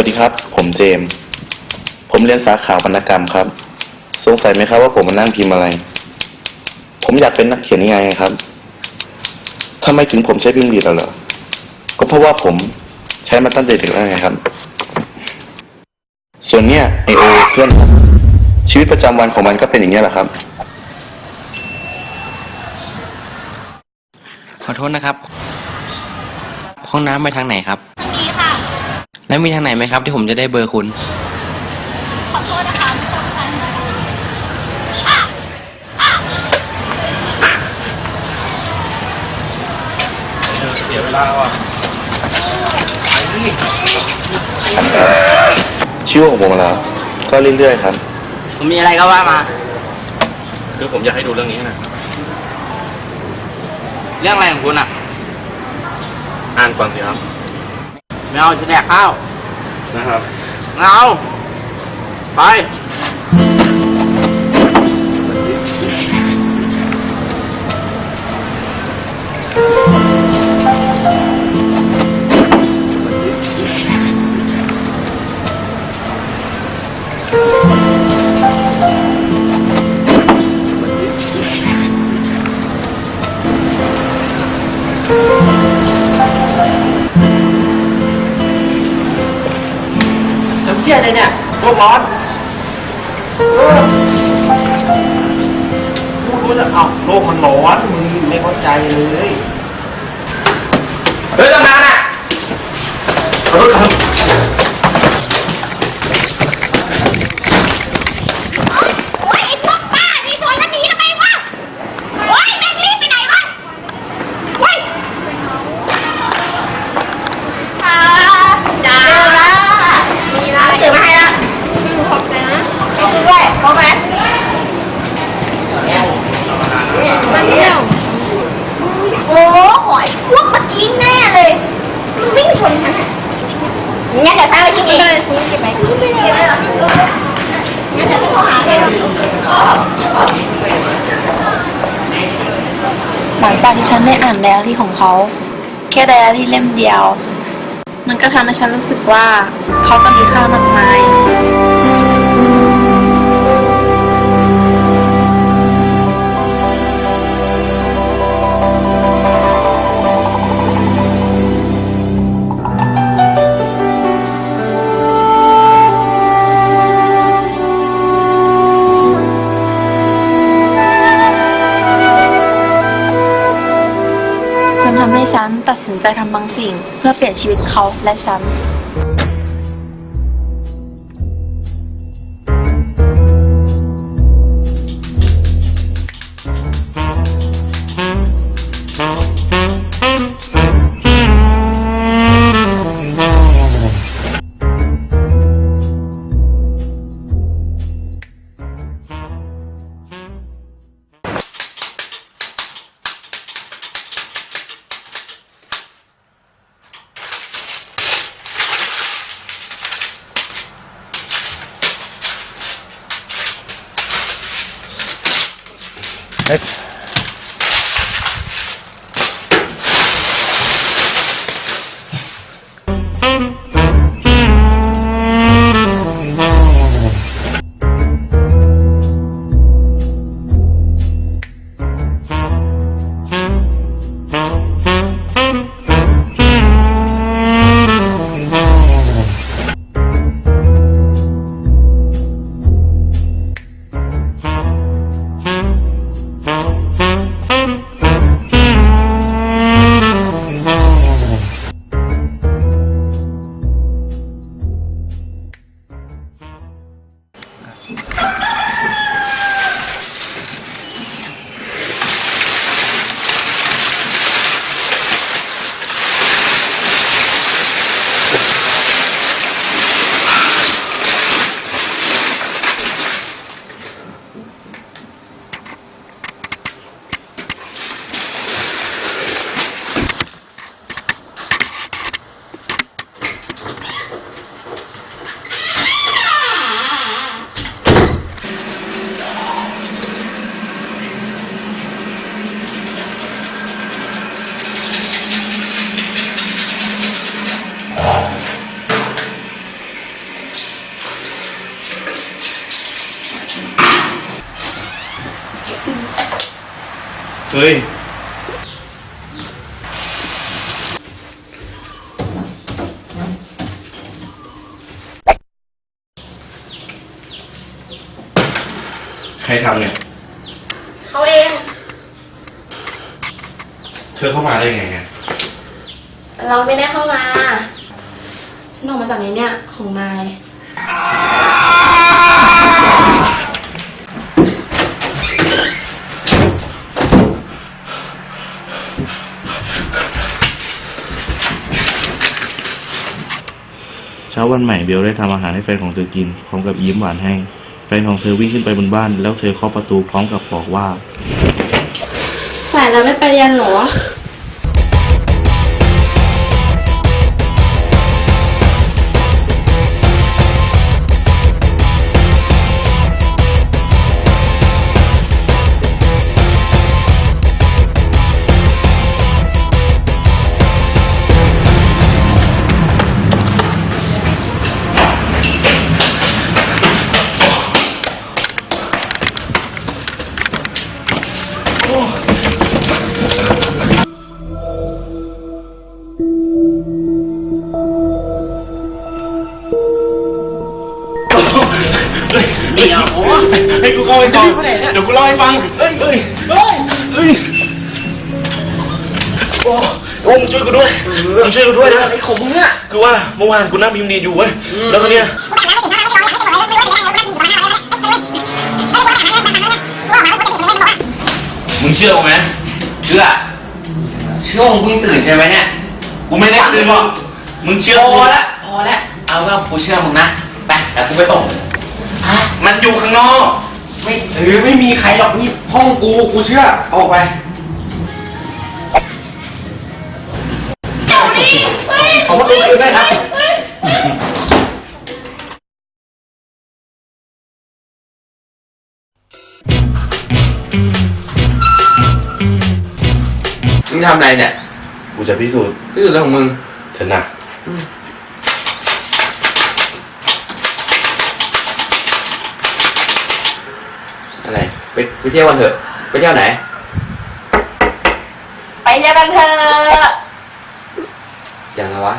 วัสดีครับ ผมเจม ผมเรียนสาขาวรรณกรรมครับ สงสัยไหมครับว่าผมมานั่งพิมพ์อะไร ผมอยากเป็นนักเขียนยังไงครับทำไมถึงผมใช้พิมพ์ดีแล้วเหรอ ก็เพราะว่าผมใช้มาตั้งแต่เด็กแล้วไงครับ ส่วนเนี้ยไอโอเพื่อนชีวิตประจำวันของมันก็เป็นอย่างนี้แหละครับ ขอโทษนะครับ ห้องน้ำไปทางไหนครับ แล้วมีทางไหนไหมครับ ที่ผมจะได้เบอร์คุณ ขอโทษนะคะไม่ต้องการอะอะเสียเวลาว่ะชื่อของผมเหรอก็เรื่อยๆครับ ผมมีอะไรก็ว่ามา คือผมอยากให้ดูเรื่องนี้นะ เรื่องอะไรของคุณอะ อ่านก่อนสิครับ ไม่เอาจะแดกข้าวนะครับไม่เอา ไป โลกมันร้อนมึงไม่เข้าใจเลยเฮ้ยตั้งนานอะขอโทษครับ โอ๊ยไอ้พวกบ้านี่ชนแล้วหนีทำไมวะโอ๊ยแม่งรีบไปไหนวะโอ๊ยอ่าจ้ามีร้านถือมาให้ละขอบใจนะขอบคุณด้วยพอไหมมาเร็วโอ้โหไอ้พวกเมื่อกี้แน่เลย มันวิ่งชนฉันอะงั้นเดี๋ยวฉันไปทิ้งเองเก็บไปทิ้งไปเลยงั้นเดี๋ยวฉันโทรหาเอง หลังจากที่ฉันได้ อ่านไดอารี่ของเขา แค่ไดอารี่เล่มเดียว มันก็ทำให้ฉันรู้สึกว่าเขาก็มีค่ามากมาย ตัดสินใจทำบางสิ่ง เพื่อเปลี่ยนชีวิตเขาและฉัน ยใครทำเนี่ย เขาเอง เธอเข้ามาได้ไงเนี่ยเราไม่ได้เข้ามาฉันออกมาจากในเนี่ย ของนาย เช้าวันใหม่เบลได้ทำอาหารให้แฟนของเธอกินพร้อมกับยิ้มหวานให้ แฟนของเธอวิ่งขึ้นไปบนบ้าน แล้วเธอเคาะประตูพร้อมกับบอกว่า สายแล้วไม่ไปเรียนหรอ ให้กูเข้าไปฟังเดี๋ยวกูเล่าให้ฟังเอ้ยเอ้ยเอ้ยเอ้ยโอ้โอ้มึงช่วยกูด้วยมึงช่วยกูด้วยนะไอ้ของมึงอะคือว่าเมื่อวานกูนั่งพิมพ์ดีอยู่เว้ยแล้วก็เนี่ยมึงเชื่อกูไหมเชื่อเชื่อว่ามึงตื่นใช่ไหมเนี่ยกูไม่ได้คืนหรอกมึงเชื่อพกูอละพอละเอาว่ากูเชื่อมึงนะไปแต่กูไปส่งฮะ มันอยู่ข้างนอก ไม่เออไม่มีใครหรอกนี่ห้องกูกูเชื่อ ออกไป เอามาคืนได้ครับมึงทำอะไรเนี่ย กูจะพิสูจน์นี่คือเรื่องของมึงเถอะนะ อะ ไรไปไปเที่ยวกันเถอะ ไปเที่ยวไหน ไปเรียนกันเถอะอย่างไรวะ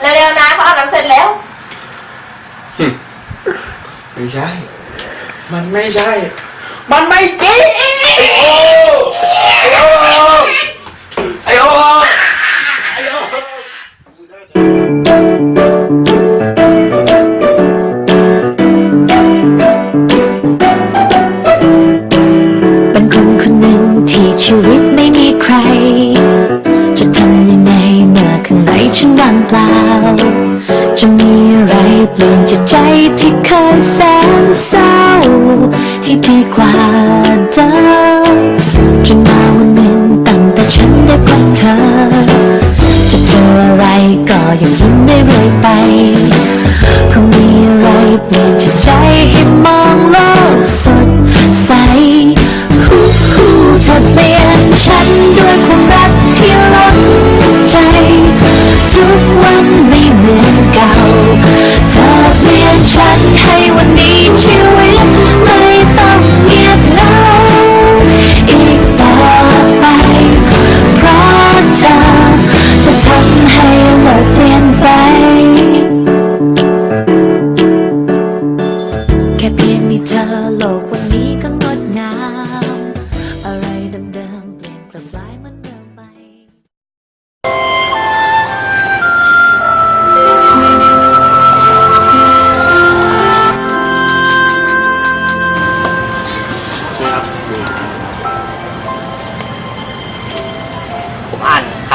เร็วๆนะเขาอาบน้ำเสร็จแล้ว ไม่ใช่ มันไม่ใช่ มันไม่จริงไอโอไอโอ ชีวิตไม่มีใคร จะทำยังไงเมื่อข้างในฉันว่างเปล่า จะมีอะไรเปลี่ยนจิตใจที่เคยแสนเศร้า ให้ดีกว่าเดิมจนมาวันหนึ่งตั้งแต่ฉันได้พบเธอ จะเจออะไรก็ยังยิ้มได้เรื่อยไปคงมีอะไรเปลี่ยน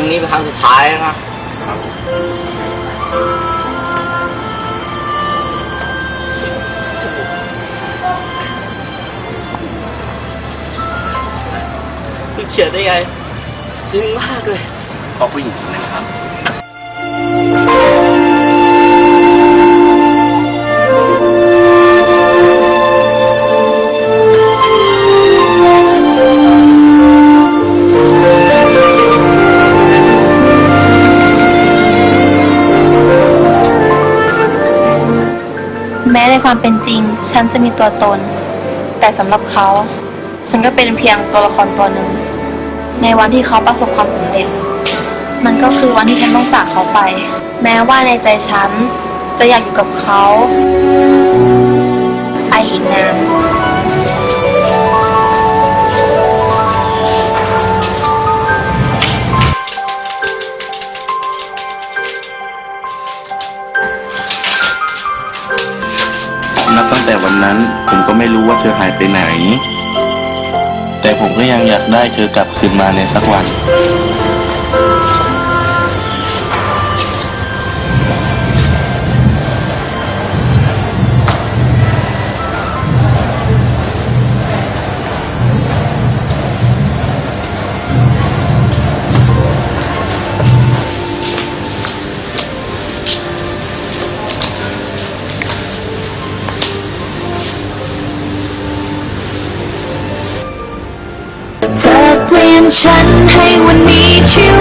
รั้งนี้เป็นครั้งสุดท้ายแล้วนะเขียนได้ไงซึ้งมากเลยเพราะผู้หญิงคนนั้ ฉันจะมีตัวตน แต่สำหรับเขา ฉันก็เป็นเพียงตัวละครตัวหนึ่ง ในวันที่เขาประสบความสำเร็จ มันก็คือวันที่ฉันต้องจากเขาไป แม้ว่าในใจฉันจะอยากอยู่กับเขา ไออีกนาน นับตั้งแต่วันนั้นผมก็ไม่รู้ว่าเธอหายไปไหน แต่ผมก็ยังอยากได้เธอกลับคืนมาในสักวัน ฉันให้วันนี้ชีว